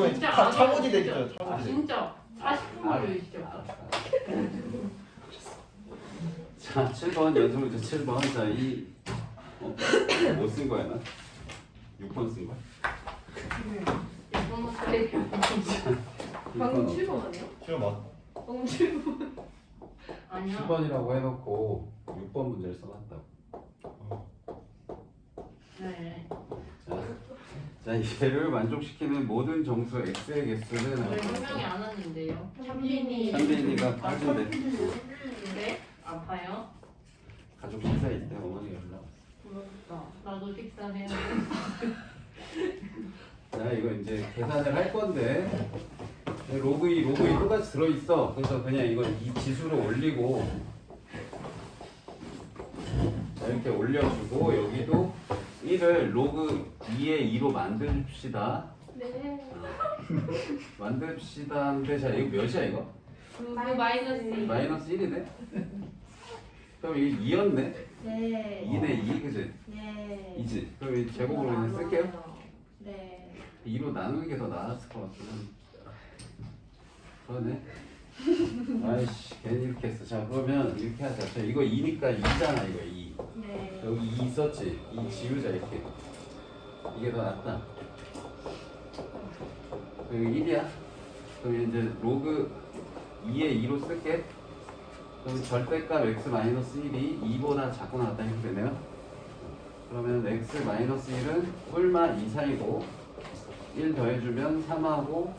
그러면 진짜 차- 안 차고지 해요, 되겠죠. 진짜. 차고지. 진짜 40분만 해주시죠. 자, 7번 연습 문제 7번. 자, 이 어, 뭐쓴 거야, 나? 6번 쓴 거야? 이번 스타일이 방금 6번 7번 아니야? 지금 맞. 방금 7번. 아니야. 7번이라고 해 놓고 6번 문제를 써 놨다고. 네. 자, 자, 얘를 만족시키는 모든 정수 x의 개수는 왜 설명이 안 왔는데요? 참진이. 현빈이가 빠진대. 네? 아파요? 가족 식사일 때 어머니가 연락 왔어. 부럽다. 나도 식사해야 돼. 자, 이거 이제 계산을 할 건데 로그 2, 로그 2 똑같이 들어있어. 그래서 그냥 이거 이 지수로 올리고 자, 이렇게 올려주고 여기도 1을 로그 2의 2로 만듭시다. 네. 만듭시다. 근데 자, 이거 몇이야 이거? 그 마이너스 이. 마이너스 1이네? 그럼 이게 2였네? 네. 2네 2, 그지? 네. 2지? 그럼 이 제곱으로 그냥 쓸게요. 네. 2로 나누는 게 더 나았을 것 같기는 그러네 아이씨 괜히 이렇게 했어 자 그러면 이렇게 하자 자 이거 2니까 2잖아 이거 2 네. 여기 2 있었지? 2 지우자 이렇게. 이게 더 낫다. 여기 1이야. 그럼 이제 로그 2에 2로 쓸게. 그럼 절대값 x-1이 2보다 작고 나왔다 이렇게 되네요. 그러면 x-1은 뿔마 2 사이고 1 더해주면 3하고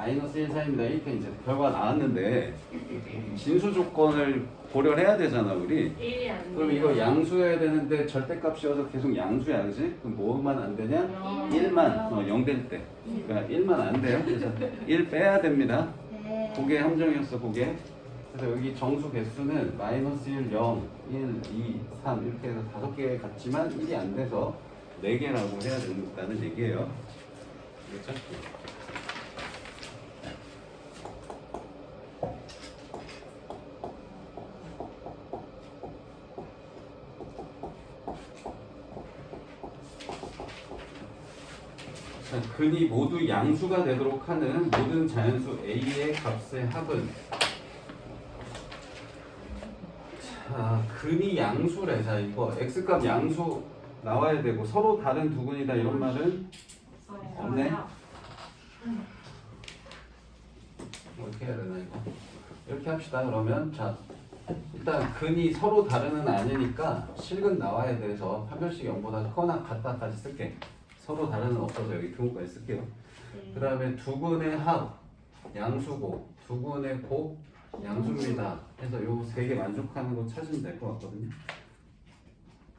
마이너스 1 사이입니다. 이렇게 이제 결과가 나왔는데 진수 조건을 고려를 해야 되잖아 우리. 1이 안 돼. 그럼 이거 양수해야 되는데 절대값이어서 계속 양수야 그지? 그럼 뭐만 안 되냐? 1만 어, 0될 때. 그러니까 1만 안 돼요. 그래서 1 빼야 됩니다. 네. 그게 함정이었어 그게. 그래서 여기 정수 개수는 마이너스 1, 0, 1, 2, 3 이렇게 해서 다섯 개 같지만 1이 안 돼서 네 개라고 해야 된다는 얘기예요. 그렇죠? 근이 모두 양수가 되도록 하는 모든 자연수 A의 값의 합은 자, 근이 양수래. 자, 이거 x값 양수 나와야 되고 서로 다른 두 근이다 이런 말은 없네. 뭐 어떻게 해야 되나 이거? 이렇게 합시다. 그러면 자, 일단 근이 서로 다르는 아니니까 실근 나와야 돼서 판별식 0보다 크거나 같다까지 쓸게. 서로 다르는 없어서 여기 등호까지 쓸게요. 그 다음에 두 근의 합 양수고 두 근의 곱 양수입니다. 해서 요 세 개 만족하는 거 찾으면 될 것 같거든요.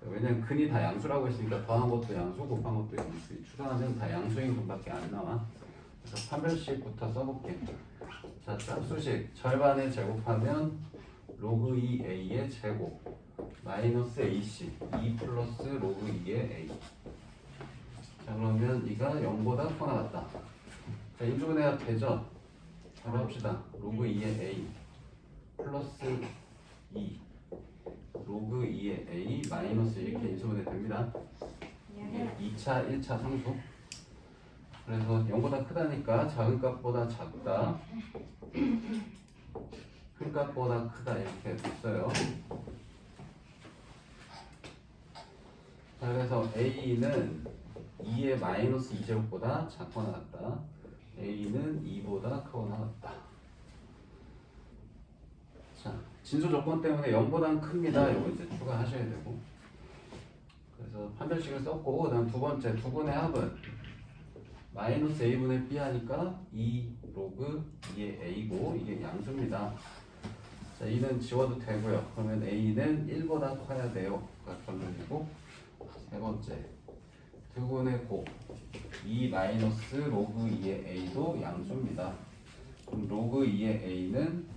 왜냐면 근이 다 양수라고 했으니까 더한 것도 양수, 곱한 것도 양수, 추가하면 다 양수인 것밖에 안 나와. 그래서 판별식부터 써볼게. 자, 짝수식 절반에 제곱하면 로그 2a의 제곱 마이너스 ac 2 플러스 로그 2의 a. 자 그러면 이가 0보다 커 나갔다. 자 인수분해가 되죠? 바로 합시다. 로그 2의 a 플러스 2 로그 2의 a 마이너스 이렇게 인수분해 됩니다. 이게 2차, 1차 상수. 그래서 0보다 크다니까 작은 값보다 작다. 큰 값보다 크다 이렇게 됐어요. 자 그래서 a는 2의 마이너스 2제곱보다 작거나 같다. a는 2보다 크거나 같다. 자, 진수 조건 때문에 0보다는 큽니다. 이거 이제 추가하셔야 되고. 그래서 판별식을 썼고, 그다음 두 번째 두 분의 합은 마이너스 a분의 b 하니까 2 로그 2의 a고 이게 양수입니다. 자, 2는 지워도 되고요. 그러면 a는 1보다 커야 돼요. 가 결론이고 세 번째 두 분의 곱 2 마이너스 로그 2의 a도 양수입니다. 그럼 로그 2의 a는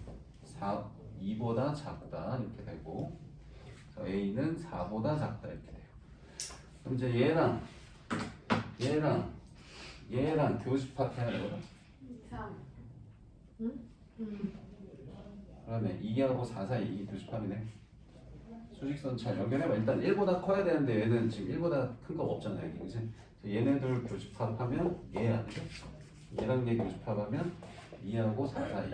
4, 2보다 작다 이렇게 되고 a는 4보다 작다 이렇게 돼요. 그럼 이제 얘랑 얘랑 얘랑 교집합 해야 되거든. 3. 그러면 2하고 4 사이 이 교집합이네. 수직선 잘 연결해봐. 일단 1보다 커야 되는데 얘는 지금 1보다 큰 거 없잖아요. 여기 그지? 얘네들 교집합하면 얘 아니죠? 얘랑 얘 교집합하면 2하고 4 사이.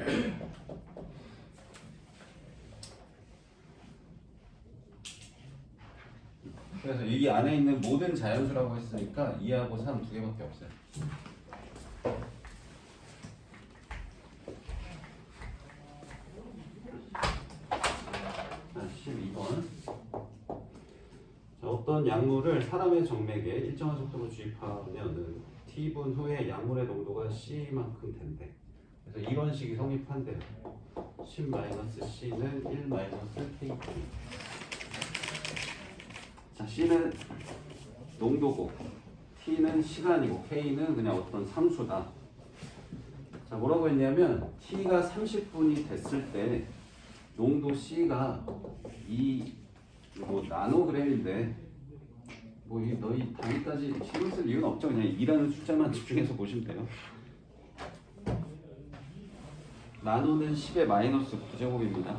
그래서 이 안에 있는 모든 자연수라고 했으니까 2하고 3 두 개밖에 없어요. 자, 12번. 자, 어떤 약물을 사람의 정맥에 일정한 속도로 주입하면은 T분 후에 약물의 농도가 C만큼 된대. 그래서 이런 식이 성립한대요. 10-C는 1-KT. 자, C는 농도고, T는 시간이고, K는 그냥 어떤 상수다. 자, 뭐라고 했냐면, T가 30분이 됐을 때, 농도 C가 이, 뭐, 나노그램인데, 뭐, 이, 너희 단위까지 신경 쓸 이유는 없죠. 그냥 2라는 숫자만 집중해서 보시면 돼요. 나노는 10의 마이너스 9제곱입니다.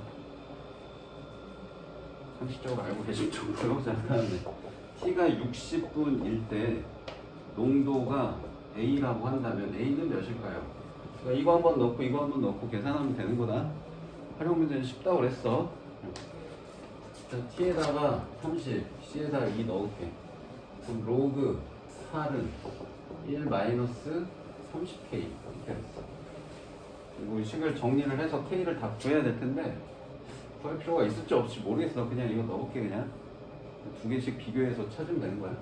상식적으로 알고 계실 정도로 자 그다음에 t가 60분일 때 농도가 a라고 한다면 a는 몇일까요? 그러니까 이거 한번 넣고 이거 한번 넣고 계산하면 되는 거다. 활용 문제는 쉽다고 그랬어. 자, t에다가 30, c에다가 2 넣을게. 그럼 로그 8은 1 마이너스 30k 이렇게 됐어. 그리고 이 식을 정리를 해서 k를 다 구해야 될 텐데 구할 필요가 있을지 없을지 모르겠어. 그냥 이거 넣을게 그냥. 두 개씩 비교해서 찾으면 되는 거야.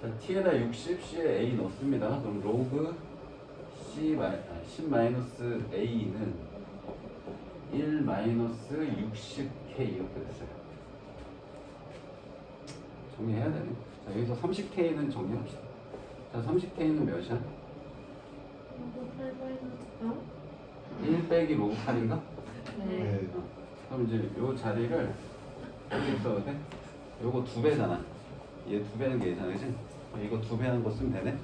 자, t에다 60, c에 a 넣습니다. 그럼 로그 c 마, 아, 10 마이너스 a는 1 마이너스 60k 이렇게 됐어요. 정리해야 되네. 자, 여기서 30k는 정리합시다. 자, 30k는 몇이야? 1 빼기 로그 8인가? 네. 그럼 이제 요 자리를 어디 써도 돼? 요거 두 배잖아. 얘 두 배는 게 얘잖아, 그지? 어, 이거 두 배 하는 거 쓰면 되네?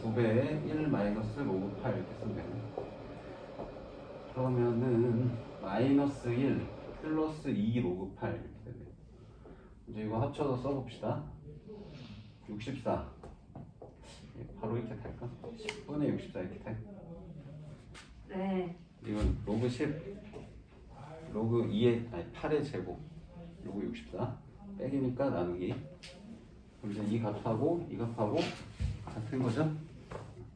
두 배에 1 마이너스 로그 8 이렇게 쓰면 되네. 그러면은 마이너스 1 플러스 2 로그 8 이렇게 되네. 이제 이거 합쳐서 써봅시다. 64. 예, 바로 이렇게 될까? 10분의 64 이렇게 돼. 네. 이건 로그 10 로그 2의 아니 8의 제곱 로그 64 빼기니까 나누기 그럼 이제 이 값하고 이 값하고 같은 거죠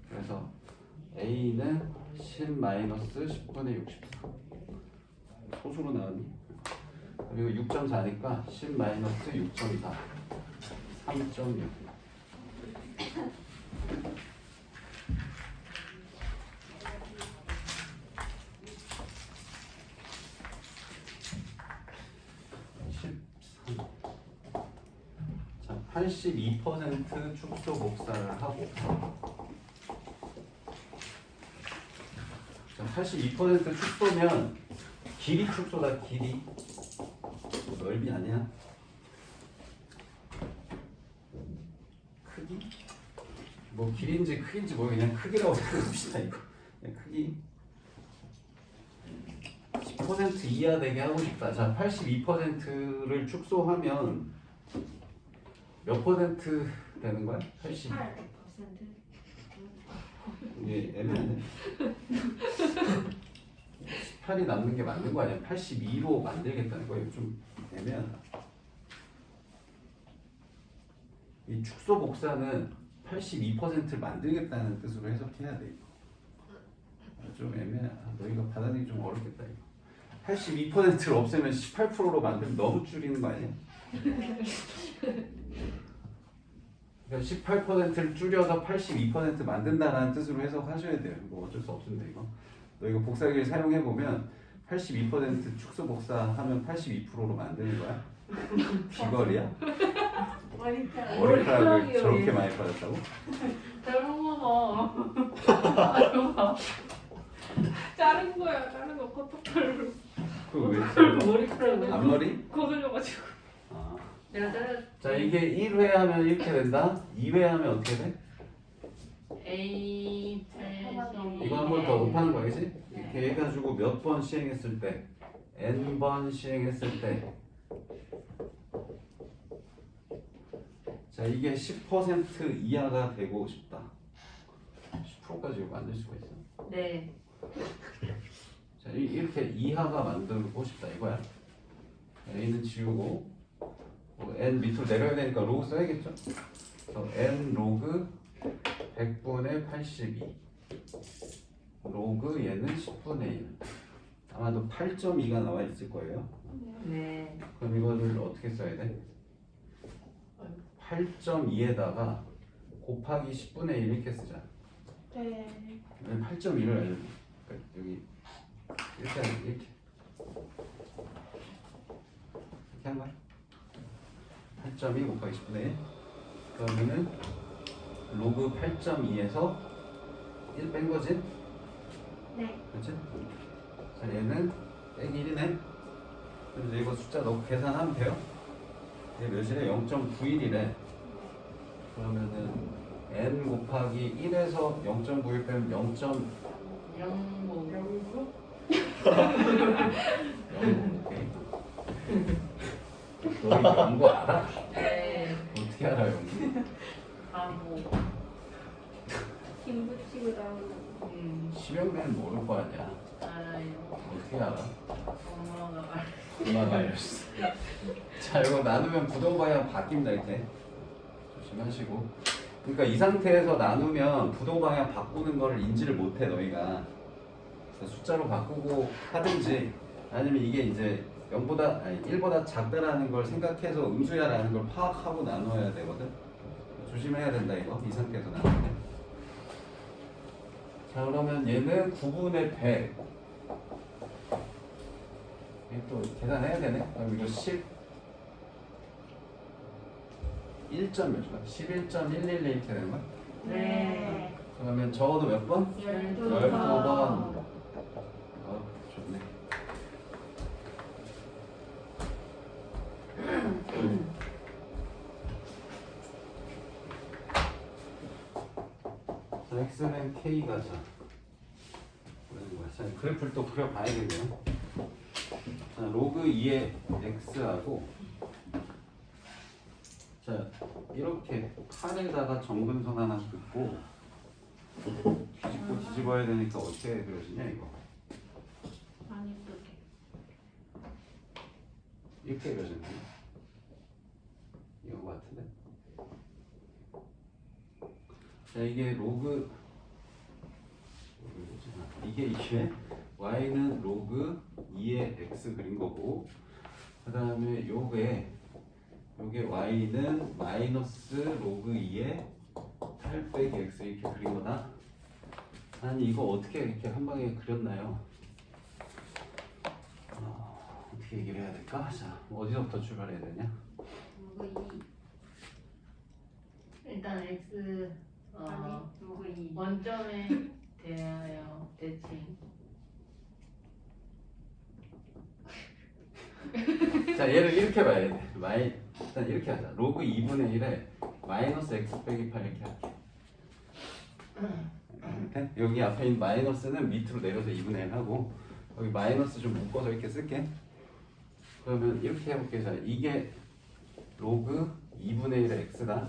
그래서 A는 10 마이너스 10분의 64 소수로 나왔니? 그리고 6.4니까 10 마이너스 6.4 3.6 13. 자, 82% 축소 복사를 하고 자, 82% 축소면 길이 축소다 길이 넓이 아니야 크기 뭐 길인지 크기인지 뭐 그냥 크기라고 생각합시다 이거 그냥 크기 10% 이하 되게 하고 싶다. 자, 82%를 축소하면 몇 퍼센트 되는 거야? 80. 8%. 이게 애매하네. 18이 남는 게 맞는 거 아니야? 82로 만들겠다는 거예요. 좀 애매하다. 이 축소 복사는 82%를 만들겠다는 뜻으로 해석해야 돼. 좀 애매하. 너희가 받아들이기 좀 어렵겠다 이거. 82%를 없애면 18%로 만들면 너무 줄이는 거 아니야? 그러니까 18%를 줄여서 82% 만든다라는 뜻으로 해석하셔야 돼요. 이거 어쩔 수 없습니다. 이거. 너 이거 복사기를 사용해 보면 82% 축소 복사하면 82%로 만드는 거야. 비거리야? 머리카락. 머리카락을 저렇게 많이 빠졌다고? 거 봐. 자른 거야. 자른 거 커터칼로. 그왜 잘라? 머리카락 왜 앞머리? 거슬려가지고. 아. 내가. 자 이게 1회 하면 이렇게 된다. 2회 하면 어떻게 돼? A 이거 한 번 더 곱하는 거야지? 이렇게 해가지고 몇 번 시행했을 때 n 번 시행했을 때 자 이게 10% 이하가 되고 싶다. 10%까지 만들 수가 있어. 네. 자 이- 이렇게 이하가 만들고 싶다 이거야. a는 지우고 뭐 n 밑으로 내려야 되니까 로그 써야겠죠. 그래서 n 로그 100분의 82 로그 얘는 10분의 1 아마도 8.2가 나와 있을 거예요. 네. 그럼 이거를 어떻게 써야 돼? 8.2에다가 곱하기 10분의 1 이렇게 쓰자. 네. 8.1을 알려. 그러니까 여기 이렇게 하면 이렇게 이렇게 한 거야. 8.2 곱하기 10분의 1 그러면은 로그 8.2에서 1 뺀 거지? 네. 그렇지? 자 얘는 빼기 1이네. 그럼 이제 이거 숫자 넣고 계산하면 돼요. 얘 몇이래? 0.91이래. 그러면은 n 곱하기 1에서 0.91 빼면 0. 영모. 영구? 너 이거 연거 알아? 네. 어떻게 알아 연거? 바보. 김 붙이고 나오는 음. 시병면 모를 거 아니야. 알아요. 어떻게 알아? 엄마가 알려줬어. 자 이거 나누면 부동 방향 바뀝니다 이렇게. 조심하시고. 그러니까 이 상태에서 나누면 부동 방향 바꾸는 거를 인지를 못해 너희가. 그래서 숫자로 바꾸고 하든지 아니면 이게 이제 0보다 아니 1보다 작다라는 걸 생각해서 음수야라는 걸 파악하고 나눠야 되거든. 조심해야 된다 이거 이 상태에서 때. 자 그러면 얘는 9분의 100. 이게 또 계산해야 되네. 그럼 이거 10 1점 몇 번? 11.111 이렇게 되는 거야? 네. 그러면 적어도 몇 번? 열두 열두 번. 번. 어, 좋네. 자, x는 k가 자. 그러는 거야. 자, 그래프를 또 그려봐야겠네요. 자, 로그 2의 x하고 자, 이렇게 판에다가 정근선 하나 긋고 뒤집고 뒤집어야 되니까 어떻게 그려지냐 이거. 많이. 이렇게 그려지네. 이거 같은데. 자 이게 로그 로그 이게 이게 y는 로그 2의 x 그린 거고 그 다음에 요게 요게 y는 마이너스 로그 2의 8 빼기 x 이렇게 그린 거다. 아니 이거 어떻게 이렇게 한 방에 그렸나요? 어, 어떻게 얘기를 해야 될까? 자 어디서부터 출발해야 되냐? 누구 이. 일단 x 어, 아니 누구 이? 원점에 대하여 대칭. 자 얘를 이렇게 봐야 돼. 마이 일단 이렇게 하자. 로그 2분의 1에 마이너스 x 빼기 8 이렇게 할게. 네? 여기 앞에 있는 마이너스는 밑으로 내려서 2분의 1 하고 여기 마이너스 좀 묶어서 이렇게 쓸게. 그러면 이렇게 해볼게. 자 이게 로그 2분의 1의 x다.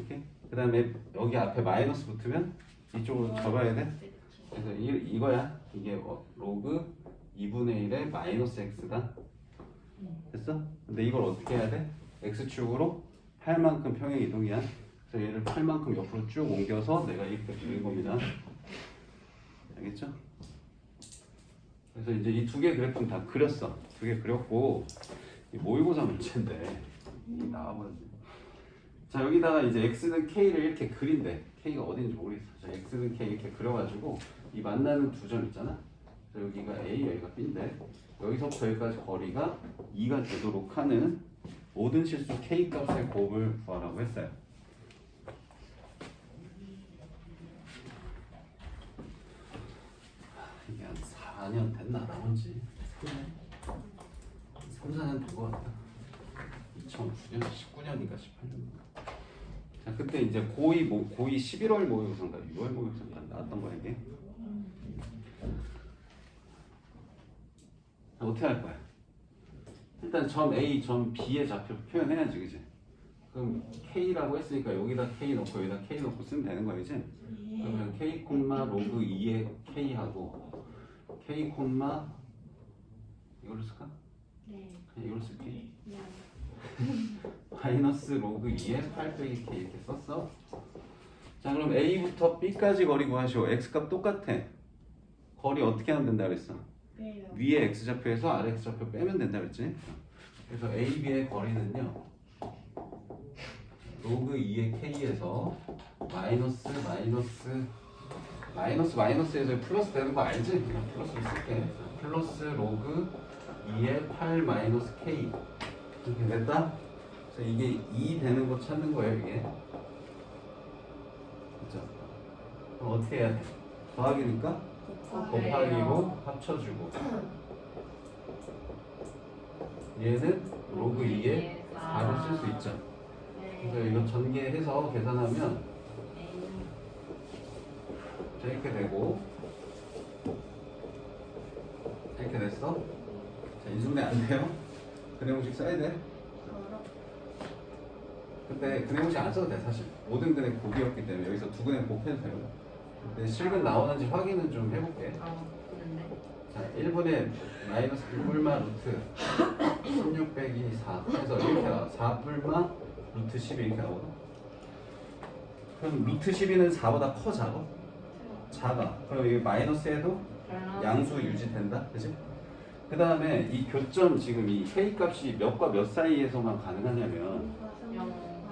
오케이? 그 다음에 여기 앞에 마이너스 붙으면 이쪽으로 접어야 돼. 그래서 이, 이거야. 이게 어, 로그 2분의 1의 마이너스 x다. 됐어? 근데 이걸 어떻게 해야 돼? x축으로 8만큼 평행 이동이야. 그래서 얘를 8만큼 옆으로 쭉 옮겨서 내가 이렇게 그린 겁니다. 알겠죠? 그래서 이제 이 두 개 그래프는 다 그렸어. 두 개 그렸고 이 모의고사 문제인데 이 나와버렸네. 자 여기다가 이제 x는 k를 이렇게 그린대. k가 어딘지 모르겠어. 자 x는 k 이렇게 그려가지고 이 만나는 두 점 있잖아. 그래서 여기가 a 여기가 b인데 여기서부터 여기까지 거리가 2가 되도록 하는 모든 실수 k 값의 곱을 구하라고 했어요. 이게 한 4년 됐나 나온 지 3년 3, 4년 된 것 같다 2009년, 19년인가 18년인가 자 그때 이제 고2 모, 고2 11월 모의고사인가 6월 모의고사인가 나왔던 거야 이게 자, 어떻게 할 거야? 일단 점 A, 점 B의 좌표 표현해야지 그지? 그럼 K라고 했으니까 여기다 K 넣고 여기다 K 넣고 쓰면 되는 거야 이제 그러면 K 콤마 로그 2의 K하고 K 콤마 이걸로 쓸까? 네. 그냥 이걸로 쓸게 네. 마이너스 로그 2의 8 빼기 K 이렇게 썼어 자 그럼 A부터 B까지 거리 구하시오 X값 똑같아 거리 어떻게 하면 된다 그랬어? 빼요. 위에 X좌표에서 아래 X좌표 빼면 된다 그랬지? 그래서 AB의 거리는요 로그 2의 K에서 마이너스 마이너스 마이너스 마이너스에서 플러스 되는 거 알지? 그냥 플러스를 쓸게 플러스 로그 2의 8 마이너스 K 이렇게 됐다? 그래서 이게 2 되는 거 찾는 거예요 이게 그죠? 그럼 어떻게 해야 돼? 더하기니까 곱하기로 합쳐주고 얘는 로그 2에 4를 쓸 수 있죠 그래서 이거 전개해서 계산하면 자, 이렇게 되고 이렇게 됐어 자 인수분해 안 돼요? 근해공식 써야 돼? 근데 근해공식 안 써도 돼 사실. 모든 근해 곱이었기 때문에 여기서 두 근해 곱해도 돼요 근데 실근 나오는지 확인은 좀 해볼게. 아, 그런데? 자, 1분의 마이너스 1불마 루트 16 빼기 4 해서 이렇게 나와. 4불마 루트 12 이렇게 나오거든. 그럼 루트 12는 4보다 커 작아? 작아. 그럼 이게 마이너스 해도 양수 유지된다? 그지? 그 다음에 이 교점 지금 이 K 값이 몇과 몇 사이에서만 가능하냐면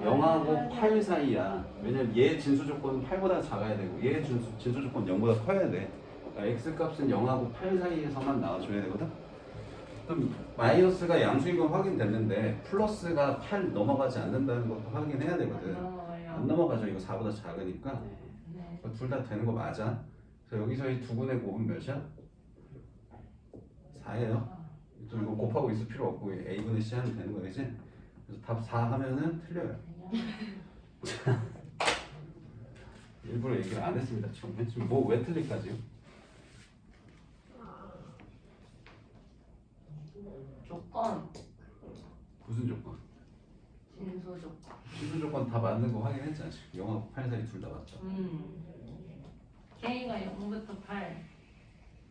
0하고 8 사이야. 왜냐면 얘 진수 조건은 8보다 작아야 되고 얘 진수, 진수 조건 0보다 커야 돼. 그러니까 x 값은 0하고 8 사이에서만 나와줘야 되거든? 그럼 마이너스가 양수인 건 확인됐는데 플러스가 8 넘어가지 않는다는 것도 확인해야 되거든. 안 넘어가죠. 이거 4보다 작으니까. 네. 둘다 되는 거 맞아? 그래서 여기서 이 두 분의 곱은 몇이야? 4예요 또 이거 곱하고 있을 필요 없고 a분의 c 하면 되는 거지 그래서 답 4 하면은 틀려요 일부러 얘기를 안 했습니다 처음에 지금 뭐 왜 틀릴까지요? 조건 무슨 조건? 진수 조건. 진수 조건 다 맞는 거 확인했잖아 지금 0하고 8 사이 둘 다 맞죠 음. K가 0부터 8.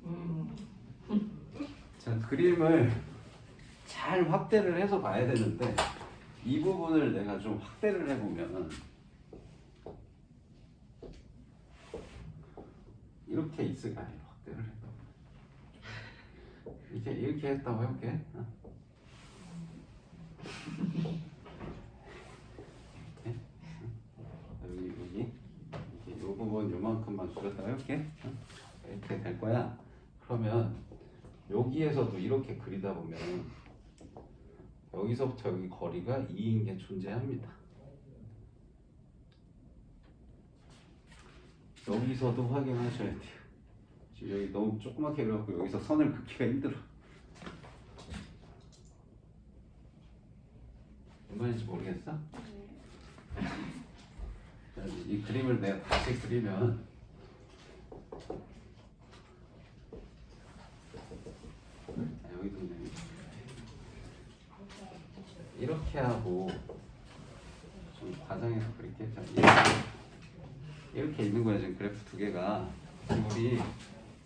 음. 자 그림을 잘 확대를 해서 봐야 되는데 이 부분을 내가 좀 확대를 해보면 이렇게 있을 거 아니에요 확대를 해도 이렇게 이렇게 했다고 해볼게 어? 어? 여기 여기 요 부분 요만큼만 줄였다 해볼게 어? 이렇게 될 거야 그러면 여기에서도 이렇게 그리다 보면 여기서부터 여기 거리가 2인 게 존재합니다. 여기서도 확인하셔야 돼요. 지금 여기 너무 조그맣게 그려갖고 여기서 선을 긋기가 힘들어. 뭔 말인지 모르겠어? 자, 이 그림을 내가 다시 그리면 자, 여기도 그냥 이렇게 하고 좀 과장해서 그릴게 자, 이렇게, 이렇게 있는 거야 지금 그래프 두 개가 우리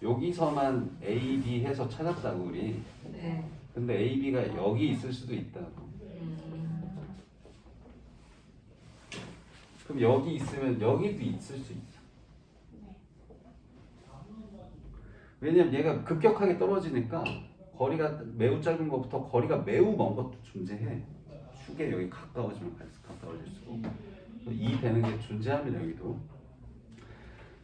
여기서만 A, B 해서 찾았다고 우리 네. 근데 A, B가 여기 있을 수도 있다고 음. 그럼 여기 있으면 여기도 있을 수 있어 왜냐면 얘가 급격하게 떨어지니까 거리가 매우 짧은 것부터 거리가 매우 먼 것도 존재해. 축에 여기 가까워지면 가까워질수록 2 되는 게 존재합니다 여기도.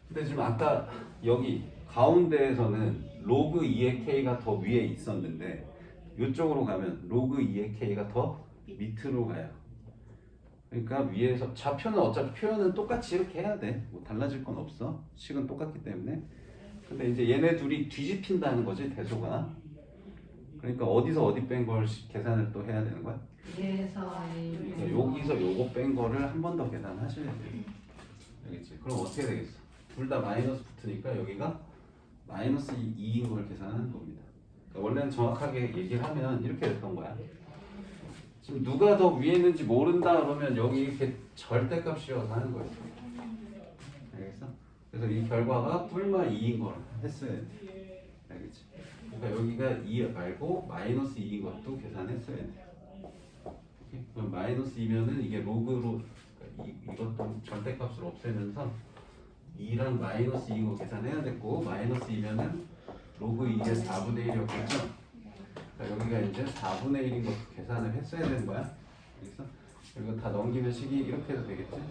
근데 지금 아까 여기 가운데에서는 로그 2의 k가 더 위에 있었는데 이쪽으로 가면 로그 2의 k가 더 밑으로 가요. 그러니까 위에서 좌표는 어차피 표현은 똑같이 이렇게 해야 돼 뭐 달라질 건 없어. 식은 똑같기 때문에. 근데 이제 얘네 둘이 뒤집힌다는 거지 대소가 그러니까 어디서 어디 뺀 걸 계산을 또 해야 되는 거야 그래서 그러니까 여기서 요거 뺀 거를 한 번 더 계산하셔야 돼요. 알겠지? 그럼 어떻게 되겠어? 둘 다 마이너스 붙으니까 여기가 마이너스 2인 걸 계산하는 겁니다. 그러니까 원래는 정확하게 얘기를 하면 이렇게 됐던 거야. 지금 누가 더 위에 있는지 모른다 그러면 여기 이렇게 절대값 씌워서 하는 거예요. 알겠어? 그래서 이 결과가 뿔마 2인 걸 했어야 돼. 그러니까 여기가 2 말고 마이너스 2인 것도 계산했어야 돼. 오케이? 그럼 마이너스 2면은 이게 로그로 그러니까 이, 이것도 절대값을 없애면서 2랑 마이너스 2인 거 계산해야 됐고 마이너스 2면은 로그 2의 4분의 1이었겠죠? 그러니까 여기가 이제 4분의 1인 것도 계산을 했어야 되는 거야. 알겠어? 그리고 다 넘기면 식이 이렇게 해도 되겠지?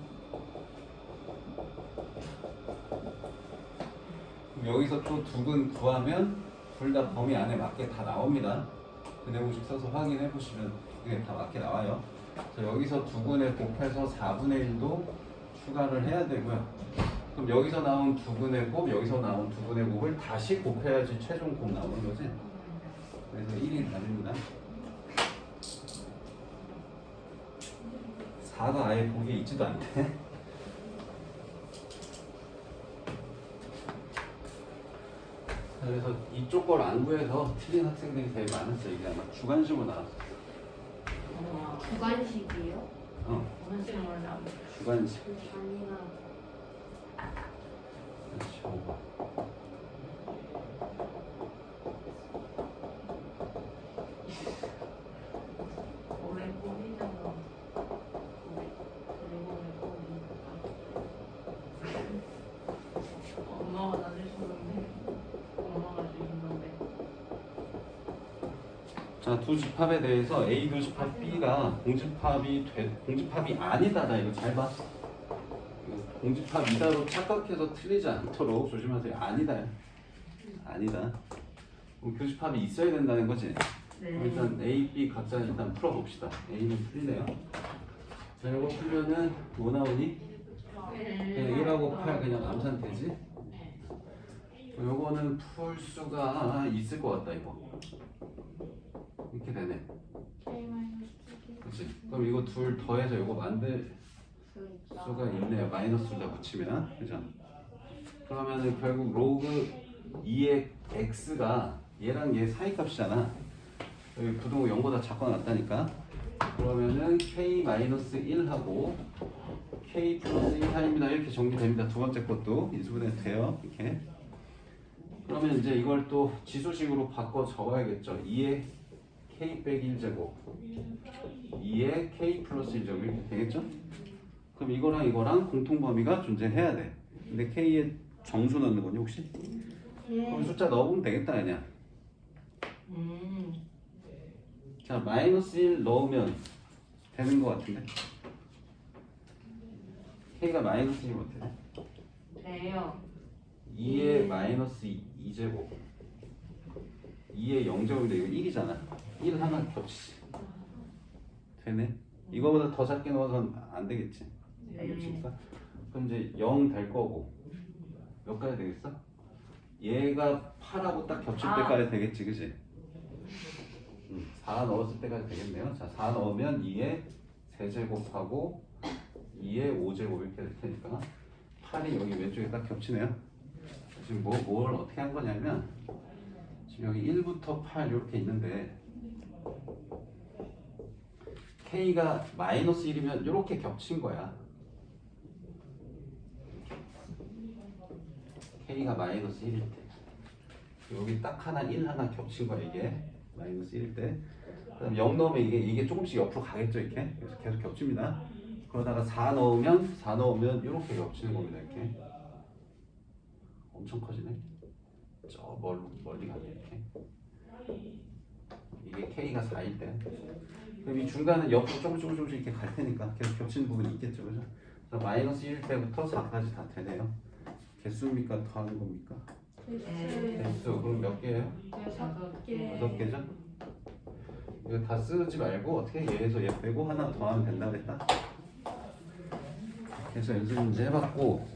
여기서 또 두근 구하면 둘 다 범위 안에 맞게 다 나옵니다. 근해공식 써서 확인해 보시면 이게 다 맞게 나와요. 그래서 여기서 두근에 곱해서 4분의 1도 추가를 해야 되고요. 그럼 여기서 나온 두근의 곱, 여기서 나온 두근의 곱을 다시 곱해야지 최종 곱 나오는 거지. 그래서 1이 답입니다. 4가 아예 보기에 있지도 않대. 그래서 이쪽 걸 안 구해서 틀린 학생들이 되게 많았어. 이게 아마 주관식으로 나왔어. 어, 주관식이요? 어, 원칙 몰라. 주관식. 아니나 그렇지, 5번. 오래 꼬리잖아. 그리고 엄마가 나를 주는데 엄마가 주는 건데. 자, 두 집합에 대해서 A 두 집합 B가 공집합이 돼, 공집합이 아니다다 이거 잘 봐. 이거 공집합이다로 착각해서 틀리지 않도록 조심하세요. 아니다. 아니다. 그럼 교집합이 있어야 된다는 거지. 네. 그럼 일단 A, B 각자 일단 풀어봅시다. A는 풀리네요. 자, 이거 풀면은 뭐 나오니? 그냥 1하고 8 그냥 암산되지? 요거는 풀 수가 있을 것 같다 이거. 이렇게 되네. 그렇지? 그럼 이거 둘 더해서 이거 만들 수가 있네요. 마이너스 둘다 붙이면 그죠? 그러면은 결국 로그 2의 x가 얘랑 얘 사이 값이잖아. 여기 부등호 0보다 작거나 같다니까. 그러면은 k 마이너스 1하고 k 플러스 1 사이입니다. 이렇게 정리됩니다. 두 번째 것도 인수분해 돼요. 이렇게. 그러면 이제 이걸 또 지수식으로 바꿔 적어야겠죠. 2의 k 빼기 1제곱 2의 k 플러스 1제곱 이렇게 되겠죠? 그럼 이거랑 이거랑 공통 범위가 존재해야 돼. 근데 k에 정수 넣는 거니 혹시? 그럼 숫자 넣어보면 되겠다 그냥. 음. 자 마이너스 1 넣으면 되는 거 같은데. k가 마이너스 1이 어때? 돼요. 2의 마이너스 2제곱 2의 0제곱인데 이거 1이잖아 1 하나 겹치지 되네 이거보다 더 작게 넣어서는 안 되겠지 네. 알겠습니까? 그럼 이제 0 될 거고 몇 가지 되겠어? 얘가 8하고 딱 겹칠 아. 때까지 되겠지 그지? 음, 4 넣었을 때까지 되겠네요 자4 넣으면 2의 세제곱하고 2의 5제곱 이렇게 될 테니까 8이 여기 왼쪽에 딱 겹치네요 지금 뭐, 뭘 어떻게 한 거냐면 지금 여기 1부터 8 이렇게 있는데 K가 마이너스 1이면 이렇게 겹친 거야. K가 마이너스 1일 때. 여기 딱 하나 1 하나 겹친 거야 이게. 마이너스 1일 때. 그다음 0 넣으면 이게 이게 조금씩 옆으로 가겠죠 이렇게? 그래서 계속 겹칩니다. 그러다가 4 넣으면 4 넣으면 이렇게 겹치는 겁니다 이렇게. 엄청 커지네. 저 멀, 멀리 가네 이렇게. 이게 K가 4일 때. 그럼 이 중간은 옆으로 조금 조금 조금씩 이렇게 갈 테니까 계속 겹치는 부분이 있겠죠, 그죠? 그래서 마이너스 1 때부터 4까지 다 되네요. 개수입니까? 더하는 겁니까? 개수 그럼 몇 개예요? 여섯 개. 여섯 개죠? 이거 다 쓰지 말고 어떻게 얘에서 얘 빼고 하나 더하면 된다 그랬다. 그래서 연습 문제 해봤고